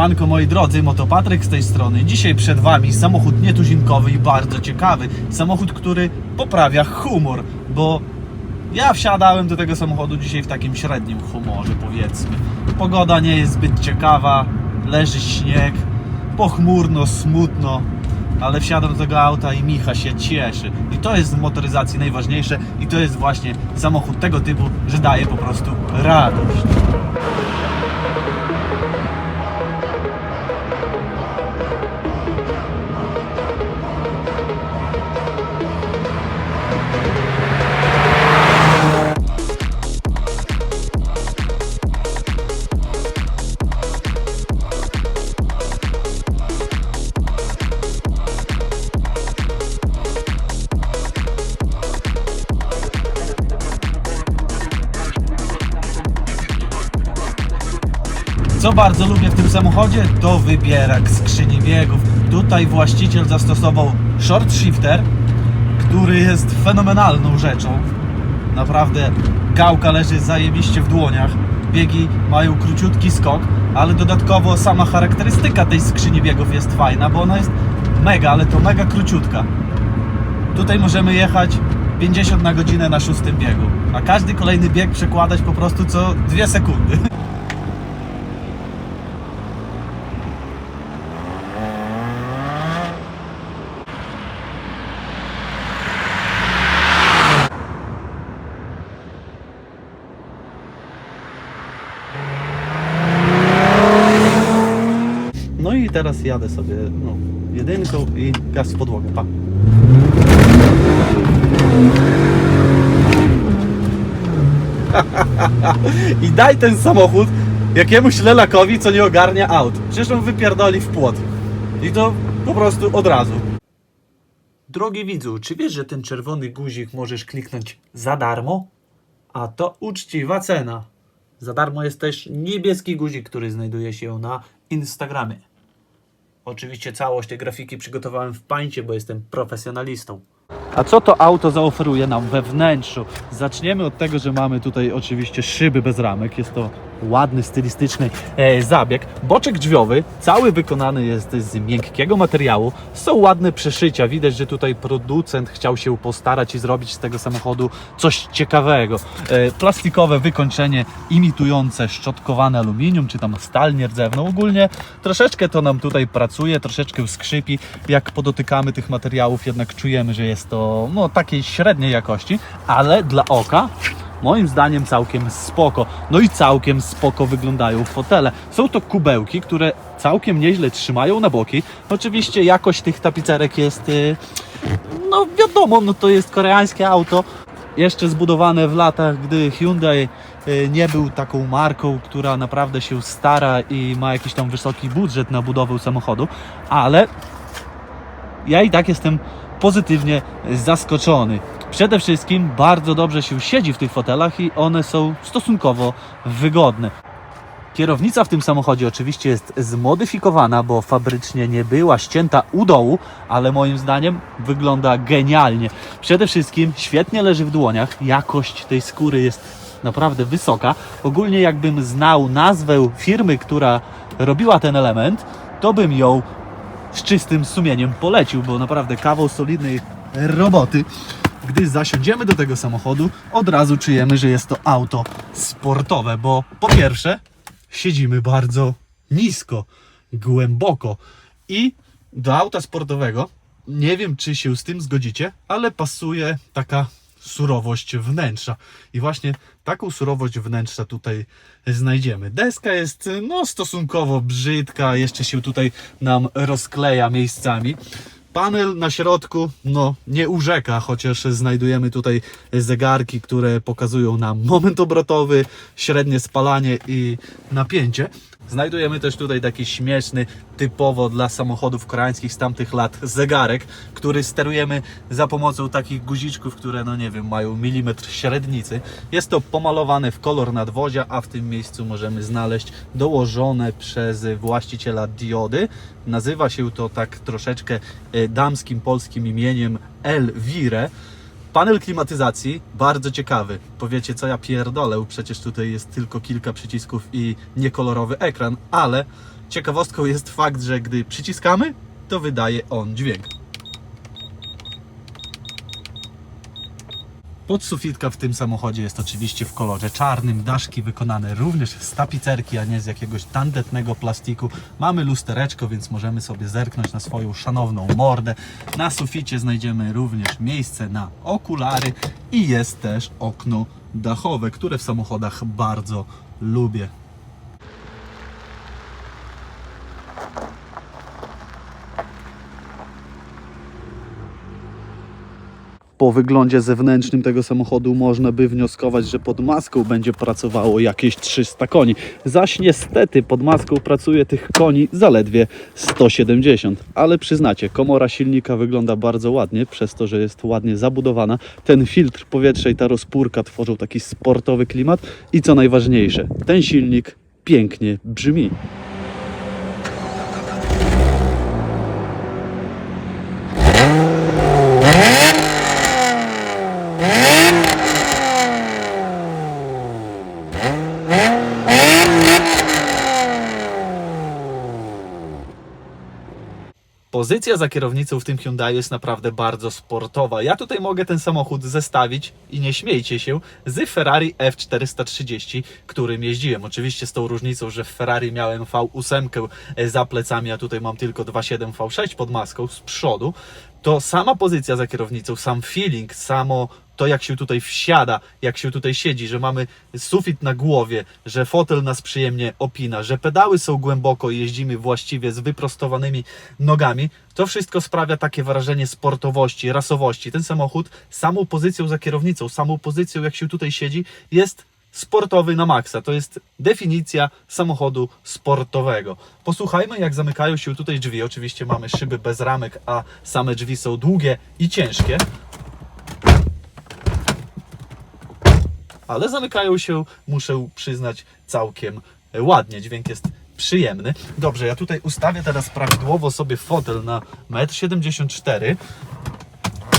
Siemanko moi drodzy, Motopatryk z tej strony. Dzisiaj przed Wami samochód nietuzinkowy i bardzo ciekawy. Samochód, który poprawia humor, bo ja wsiadałem do tego samochodu dzisiaj w takim średnim humorze powiedzmy. Pogoda nie jest zbyt ciekawa, leży śnieg, pochmurno, smutno, ale wsiadam do tego auta i Micha się cieszy. I to jest w motoryzacji najważniejsze i to jest właśnie samochód tego typu, że daje po prostu radość. Co bardzo lubię w tym samochodzie, to wybierak skrzyni biegów. Tutaj właściciel zastosował short shifter, który jest fenomenalną rzeczą. Naprawdę gałka leży zajebiście w dłoniach. Biegi mają króciutki skok, ale dodatkowo sama charakterystyka tej skrzyni biegów jest fajna, bo ona jest mega, ale to mega króciutka. Tutaj możemy jechać 50 na godzinę na szóstym biegu, a każdy kolejny bieg przekładać po prostu co 2 sekundy. No i teraz jadę sobie no, jedynką i gaz w podłogę. Pa. I daj ten samochód jakiemuś lelakowi, co nie ogarnia aut. Przecież on wypierdoli w płot. I to po prostu od razu. Drogi widzu, czy wiesz, że ten czerwony guzik możesz kliknąć za darmo? A to uczciwa cena. Za darmo jest też niebieski guzik, który znajduje się na Instagramie. Oczywiście całość tej grafiki przygotowałem w pańcie, bo jestem profesjonalistą. A co to auto zaoferuje nam we wnętrzu? Zaczniemy od tego, że mamy tutaj oczywiście szyby bez ramek. Jest to ładny, stylistyczny e, zabieg. Boczek drzwiowy, cały wykonany jest z miękkiego materiału. Są ładne przeszycia. Widać, że tutaj producent chciał się postarać i zrobić z tego samochodu coś ciekawego. E, plastikowe wykończenie imitujące szczotkowane aluminium, czy tam stal nierdzewną. Ogólnie troszeczkę to nam tutaj pracuje, troszeczkę skrzypi. Jak podotykamy tych materiałów, jednak czujemy, że jest to no, takiej średniej jakości, ale dla oka moim zdaniem całkiem spoko. No i całkiem spoko wyglądają fotele. Są to kubełki, które całkiem nieźle trzymają na boki. Oczywiście jakość tych tapicerek jest, y, no wiadomo, no to jest koreańskie auto. Jeszcze zbudowane w latach, gdy Hyundai y, nie był taką marką, która naprawdę się stara i ma jakiś tam wysoki budżet na budowę samochodu, ale ja i tak jestem pozytywnie zaskoczony. Przede wszystkim bardzo dobrze się siedzi w tych fotelach i one są stosunkowo wygodne. Kierownica w tym samochodzie oczywiście jest zmodyfikowana, bo fabrycznie nie była ścięta u dołu, ale moim zdaniem wygląda genialnie. Przede wszystkim świetnie leży w dłoniach, jakość tej skóry jest naprawdę wysoka. Ogólnie jakbym znał nazwę firmy, która robiła ten element, to bym ją z czystym sumieniem polecił, bo naprawdę kawał solidnej roboty. Gdy zasiądziemy do tego samochodu, od razu czujemy, że jest to auto sportowe, bo po pierwsze siedzimy bardzo nisko, głęboko i do auta sportowego, nie wiem czy się z tym zgodzicie, ale pasuje taka surowość wnętrza. I właśnie taką surowość wnętrza tutaj znajdziemy. Deska jest no stosunkowo brzydka, jeszcze się tutaj nam rozkleja miejscami. Panel na środku, no nie urzeka, chociaż znajdujemy tutaj zegarki, które pokazują nam moment obrotowy, średnie spalanie i napięcie. Znajdujemy też tutaj taki śmieszny, typowo dla samochodów koreańskich z tamtych lat zegarek, który sterujemy za pomocą takich guziczków, które no nie wiem, mają milimetr średnicy. Jest to pomalowane w kolor nadwozia, a w tym miejscu możemy znaleźć dołożone przez właściciela diody. Nazywa się to tak troszeczkę e, damskim polskim imieniem Elvire. Panel klimatyzacji bardzo ciekawy. Powiecie, co ja pierdolę, przecież tutaj jest tylko kilka przycisków i niekolorowy ekran, ale Ciekawostką jest fakt, że gdy przyciskamy, to wydaje on dźwięk. Podsufitka w tym samochodzie jest oczywiście w kolorze czarnym, daszki wykonane również z tapicerki, a nie z jakiegoś tandetnego plastiku. Mamy lustereczko, więc możemy sobie zerknąć na swoją szanowną mordę. Na suficie znajdziemy również miejsce na okulary i jest też okno dachowe, które w samochodach bardzo lubię. Po wyglądzie zewnętrznym tego samochodu można by wnioskować, że pod maską będzie pracowało jakieś 300 koni. Zaś niestety pod maską pracuje tych koni zaledwie 170. Ale przyznacie, komora silnika wygląda bardzo ładnie, przez to, że jest ładnie zabudowana. Ten filtr powietrza i ta rozpórka tworzą taki sportowy klimat. I co najważniejsze, ten silnik pięknie brzmi. Pozycja za kierownicą w tym Hyundai jest naprawdę bardzo sportowa. Ja tutaj mogę ten samochód zestawić i nie śmiejcie się z Ferrari F430, którym jeździłem. Oczywiście z tą różnicą, że w Ferrari miałem V8 za plecami, a tutaj mam tylko 2.7 V6 pod maską z przodu. To sama pozycja za kierownicą, sam feeling, samo to jak się tutaj wsiada, jak się tutaj siedzi, że mamy sufit na głowie, że fotel nas przyjemnie opina, że pedały są głęboko i jeździmy właściwie z wyprostowanymi nogami, to wszystko sprawia takie wrażenie sportowości, rasowości. Ten samochód samą pozycją za kierownicą, samą pozycją jak się tutaj siedzi jest sportowy na maksa. To jest definicja samochodu sportowego. Posłuchajmy, jak zamykają się tutaj drzwi. Oczywiście mamy szyby bez ramek, a same drzwi są długie i ciężkie. Ale zamykają się, muszę przyznać, całkiem ładnie. Dźwięk jest przyjemny. Dobrze, ja tutaj ustawię teraz prawidłowo sobie fotel na 1,74 m.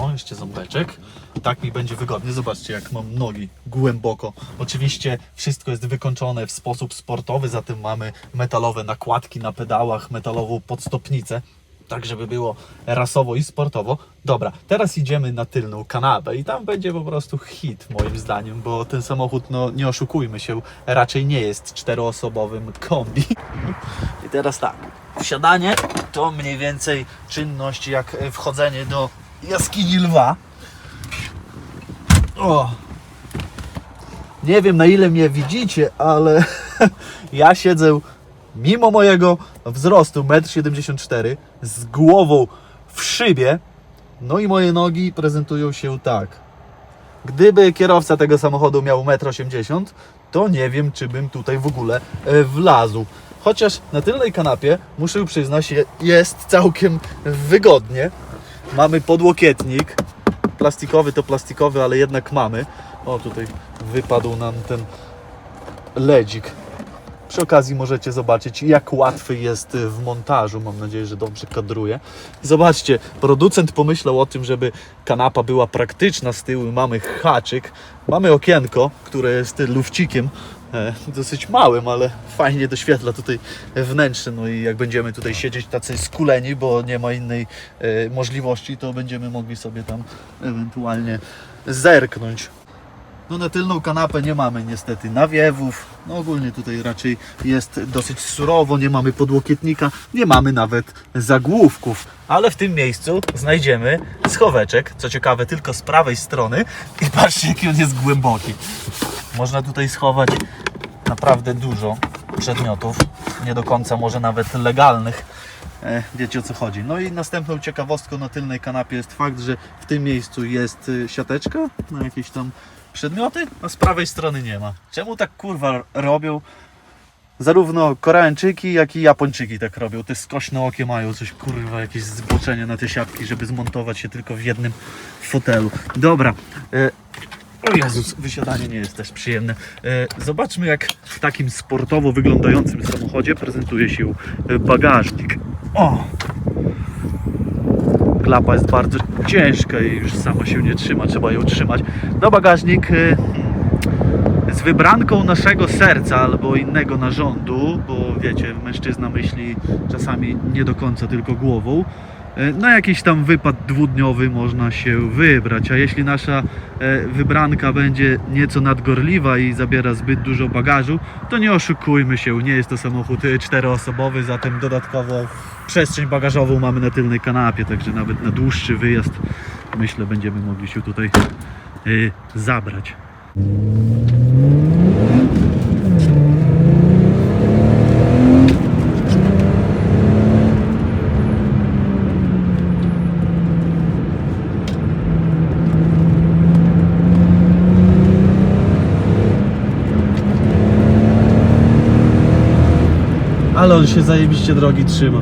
O, jeszcze ząbeczek. Tak mi będzie wygodnie. Zobaczcie, jak mam nogi głęboko. Oczywiście wszystko jest wykończone w sposób sportowy, zatem mamy metalowe nakładki na pedałach, metalową podstopnicę tak żeby było rasowo i sportowo. Dobra, teraz idziemy na tylną kanapę i tam będzie po prostu hit moim zdaniem, bo ten samochód, no nie oszukujmy się, raczej nie jest czteroosobowym kombi. I teraz tak, wsiadanie to mniej więcej czynność jak wchodzenie do jaskini lwa. O! Nie wiem na ile mnie widzicie, ale ja siedzę mimo mojego wzrostu 1,74 m z głową w szybie, no i moje nogi prezentują się tak. Gdyby kierowca tego samochodu miał 1,80 m, to nie wiem, czy bym tutaj w ogóle e, wlazł. Chociaż na tylnej kanapie, muszę przyznać, je- jest całkiem wygodnie. Mamy podłokietnik. Plastikowy to plastikowy, ale jednak mamy. O, tutaj wypadł nam ten ledzik. Przy okazji możecie zobaczyć, jak łatwy jest w montażu. Mam nadzieję, że dobrze kadruje. Zobaczcie, producent pomyślał o tym, żeby kanapa była praktyczna z tyłu. Mamy haczyk, mamy okienko, które jest lufcikiem. e, Dosyć małym, ale fajnie doświetla tutaj wnętrze. No i jak będziemy tutaj siedzieć tacy skuleni, bo nie ma innej e, możliwości, to będziemy mogli sobie tam ewentualnie zerknąć. No na tylną kanapę nie mamy niestety nawiewów. No ogólnie tutaj raczej jest dosyć surowo, nie mamy podłokietnika, nie mamy nawet zagłówków. Ale w tym miejscu znajdziemy schoweczek, co ciekawe tylko z prawej strony i patrzcie jaki on jest głęboki. Można tutaj schować naprawdę dużo przedmiotów, nie do końca może nawet legalnych. E, Wiecie o co chodzi. No i następną ciekawostką na tylnej kanapie jest fakt, że w tym miejscu jest y, siateczka na jakieś tam przedmioty, a z prawej strony nie ma. Czemu tak kurwa robią? Zarówno Koreańczyki, jak i Japończyki tak robią. Te skośne okie mają coś kurwa, jakieś zboczenie na te siatki, żeby zmontować się tylko w jednym fotelu. Dobra. E, o Jezus, wysiadanie nie jest też przyjemne. E, Zobaczmy, jak w takim sportowo wyglądającym samochodzie prezentuje się e, bagażnik. O! Klapa jest bardzo ciężka i już sama się nie trzyma, trzeba ją trzymać. No bagażnik e, z wybranką naszego serca albo innego narządu, bo wiecie, mężczyzna myśli czasami nie do końca tylko głową. e, Na jakiś tam wypad dwudniowy można się wybrać, a jeśli nasza e, wybranka będzie nieco nadgorliwa i zabiera zbyt dużo bagażu, to nie oszukujmy się, nie jest to samochód e, czteroosobowy, zatem dodatkowo przestrzeń bagażową mamy na tylnej kanapie, także nawet na dłuższy wyjazd myślę będziemy mogli się tutaj e, zabrać. Ale on się zajebiście drogi trzyma.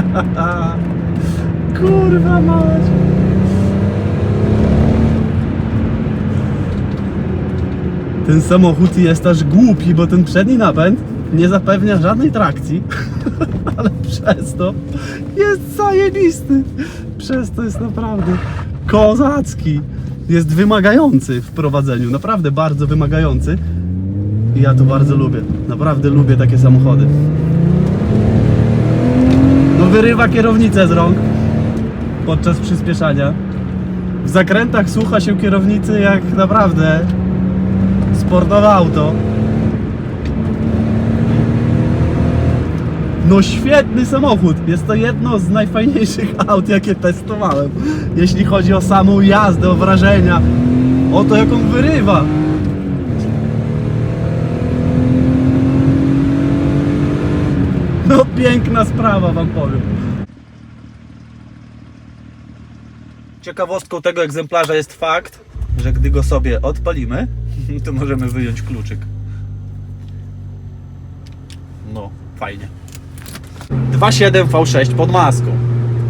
Kurwa mać. Ten samochód jest aż głupi, bo ten przedni napęd nie zapewnia żadnej trakcji, ale przez to jest zajebisty. Przez to jest naprawdę kozacki. Jest wymagający w prowadzeniu, naprawdę bardzo wymagający. I ja to bardzo lubię. Naprawdę lubię takie samochody. Wyrywa kierownicę z rąk podczas przyspieszania. W zakrętach słucha się kierownicy jak naprawdę sportowe auto. No świetny samochód. Jest to jedno z najfajniejszych aut, jakie testowałem. Jeśli chodzi o samą jazdę, o wrażenia, o to jak on wyrywa. No piękna sprawa wam powiem. Ciekawostką tego egzemplarza jest fakt, że gdy go sobie odpalimy, to możemy wyjąć kluczyk. No, fajnie. 2.7 V6 pod maską.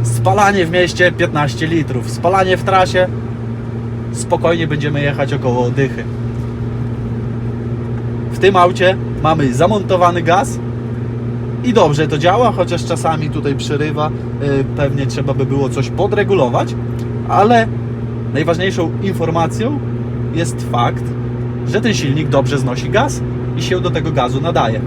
Spalanie w mieście 15 litrów. Spalanie w trasie spokojnie będziemy jechać około dychy. W tym aucie mamy zamontowany gaz i dobrze to działa, chociaż czasami tutaj przerywa. Yy, Pewnie trzeba by było coś podregulować, ale najważniejszą informacją jest fakt, że ten silnik dobrze znosi gaz i się do tego gazu nadaje.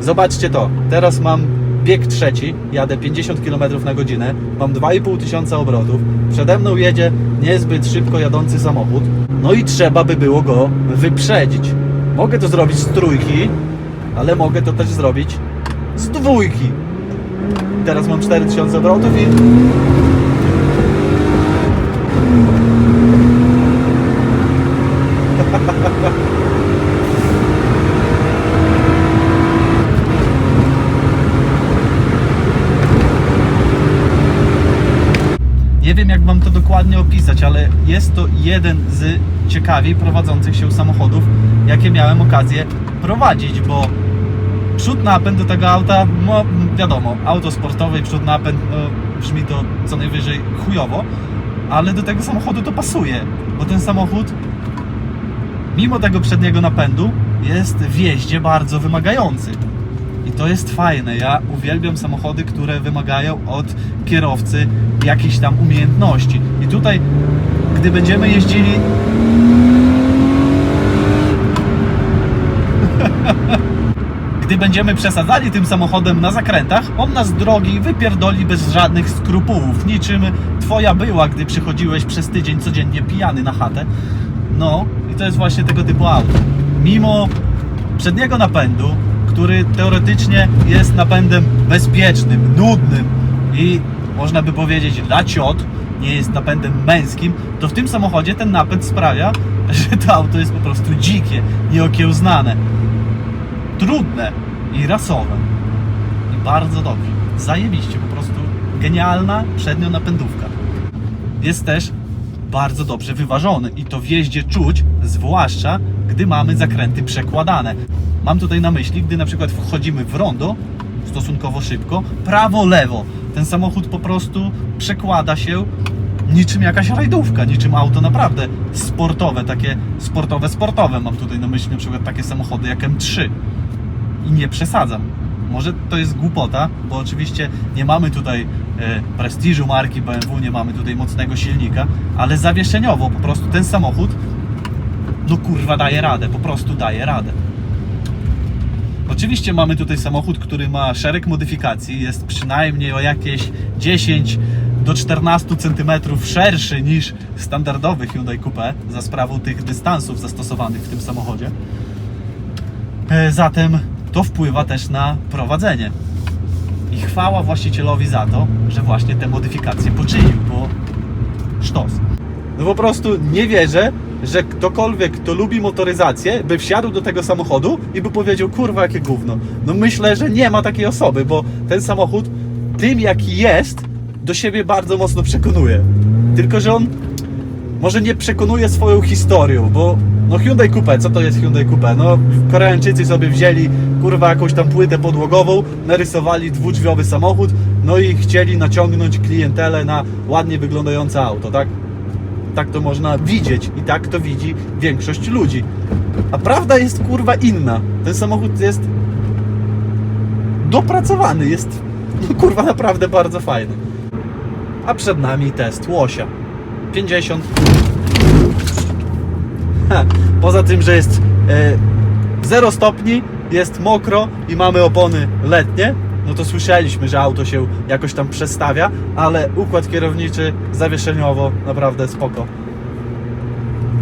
Zobaczcie to, teraz mam bieg trzeci, jadę 50 km na godzinę, mam 2,5 tysiąca obrotów, przede mną jedzie niezbyt szybko jadący samochód, no i trzeba by było go wyprzedzić. Mogę to zrobić z trójki, ale mogę to też zrobić z dwójki. Teraz mam 4000 obrotów i Nie wiem, jak Wam to dokładnie opisać, ale jest to jeden z ciekawiej prowadzących się samochodów, jakie miałem okazję prowadzić, bo przód napęd do tego auta, no wiadomo, auto sportowe i przód napęd, no, brzmi to co najwyżej chujowo, ale do tego samochodu to pasuje, bo ten samochód, mimo tego przedniego napędu, jest w jeździe bardzo wymagający. I to jest fajne. Ja uwielbiam samochody, które wymagają od kierowcy jakichś tam umiejętności. I tutaj, gdy będziemy jeździli. Gdy będziemy przesadzali tym samochodem na zakrętach, on nas drogi wypierdoli bez żadnych skrupułów. Niczym twoja była, gdy przychodziłeś przez tydzień codziennie pijany na chatę. No, i to jest właśnie tego typu auto. Mimo przedniego napędu, który teoretycznie jest napędem bezpiecznym, nudnym i można by powiedzieć dla ciot, nie jest napędem męskim, to w tym samochodzie ten napęd sprawia, że to auto jest po prostu dzikie, nieokiełznane, trudne i rasowe. I bardzo dobrze. Zajebiście, po prostu genialna przednionapędówka. Jest też bardzo dobrze wyważony i to w jeździe czuć, zwłaszcza gdy mamy zakręty przekładane. Mam tutaj na myśli, gdy na przykład wchodzimy w rondo stosunkowo szybko, prawo-lewo. Ten samochód po prostu przekłada się niczym jakaś rajdówka, niczym auto naprawdę sportowe, takie sportowe, sportowe. Mam tutaj na myśli na przykład takie samochody jak M3. I nie przesadzam. Może to jest głupota, bo oczywiście nie mamy tutaj e, prestiżu marki BMW, nie mamy tutaj mocnego silnika, ale zawieszeniowo po prostu ten samochód no kurwa daje radę, po prostu daje radę. Oczywiście mamy tutaj samochód, który ma szereg modyfikacji, jest przynajmniej o jakieś 10 do 14 cm szerszy niż standardowy Hyundai Coupe za sprawą tych dystansów zastosowanych w tym samochodzie. E, Zatem to wpływa też na prowadzenie. I chwała właścicielowi za to, że właśnie te modyfikacje poczynił, bo sztos. No po prostu nie wierzę, że ktokolwiek, kto lubi motoryzację, by wsiadł do tego samochodu i by powiedział, kurwa, jakie gówno. No myślę, że nie ma takiej osoby, bo ten samochód tym, jaki jest, do siebie bardzo mocno przekonuje. Tylko, że on może nie przekonuje swoją historią, bo no Hyundai Coupe, co to jest Hyundai Coupe? No Koreańczycy sobie wzięli kurwa jakąś tam płytę podłogową, narysowali dwudrzwiowy samochód, no i chcieli naciągnąć klientelę na ładnie wyglądające auto, tak? Tak to można widzieć i tak to widzi większość ludzi. A prawda jest kurwa inna. Ten samochód jest dopracowany, jest kurwa naprawdę bardzo fajny. A przed nami test łosia. 50 Ha, Poza tym, że jest e, 0 stopni, jest mokro i mamy opony letnie, no to słyszeliśmy, że auto się jakoś tam przestawia, ale układ kierowniczy zawieszeniowo naprawdę spoko.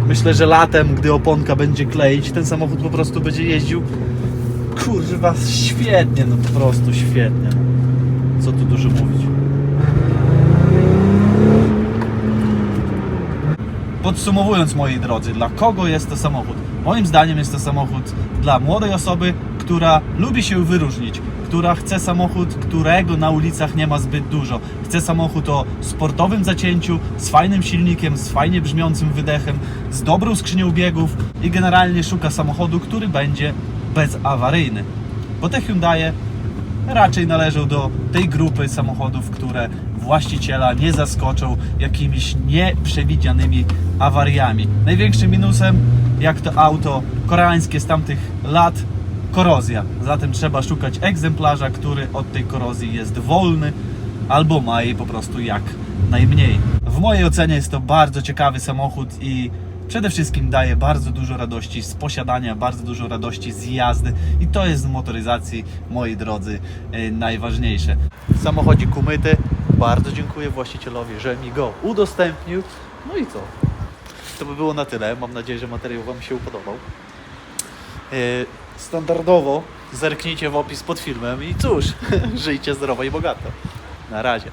Myślę, że latem, gdy oponka będzie kleić, ten samochód po prostu będzie jeździł kurwa świetnie, no po prostu świetnie. Co tu dużo mówić. Podsumowując, moi drodzy, dla kogo jest to samochód? Moim zdaniem jest to samochód dla młodej osoby, która lubi się wyróżnić, która chce samochód, którego na ulicach nie ma zbyt dużo. Chce samochód o sportowym zacięciu, z fajnym silnikiem, z fajnie brzmiącym wydechem, z dobrą skrzynią biegów i generalnie szuka samochodu, który będzie bezawaryjny. Bo te Hyundaie raczej należą do tej grupy samochodów, które właściciela nie zaskoczą jakimiś nieprzewidzianymi awariami. Największym minusem, jak to auto koreańskie z tamtych lat, korozja. Zatem trzeba szukać egzemplarza, który od tej korozji jest wolny albo ma jej po prostu jak najmniej. W mojej ocenie jest to bardzo ciekawy samochód i przede wszystkim daje bardzo dużo radości z posiadania, bardzo dużo radości z jazdy i to jest w motoryzacji, moi drodzy, yy, najważniejsze. Samochodzik umyty, bardzo dziękuję właścicielowi, że mi go udostępnił. No i co? To by było na tyle. Mam nadzieję, że materiał Wam się podobał. Yy, Standardowo zerknijcie w opis pod filmem i cóż, żyjcie zdrowo i bogato. Na razie.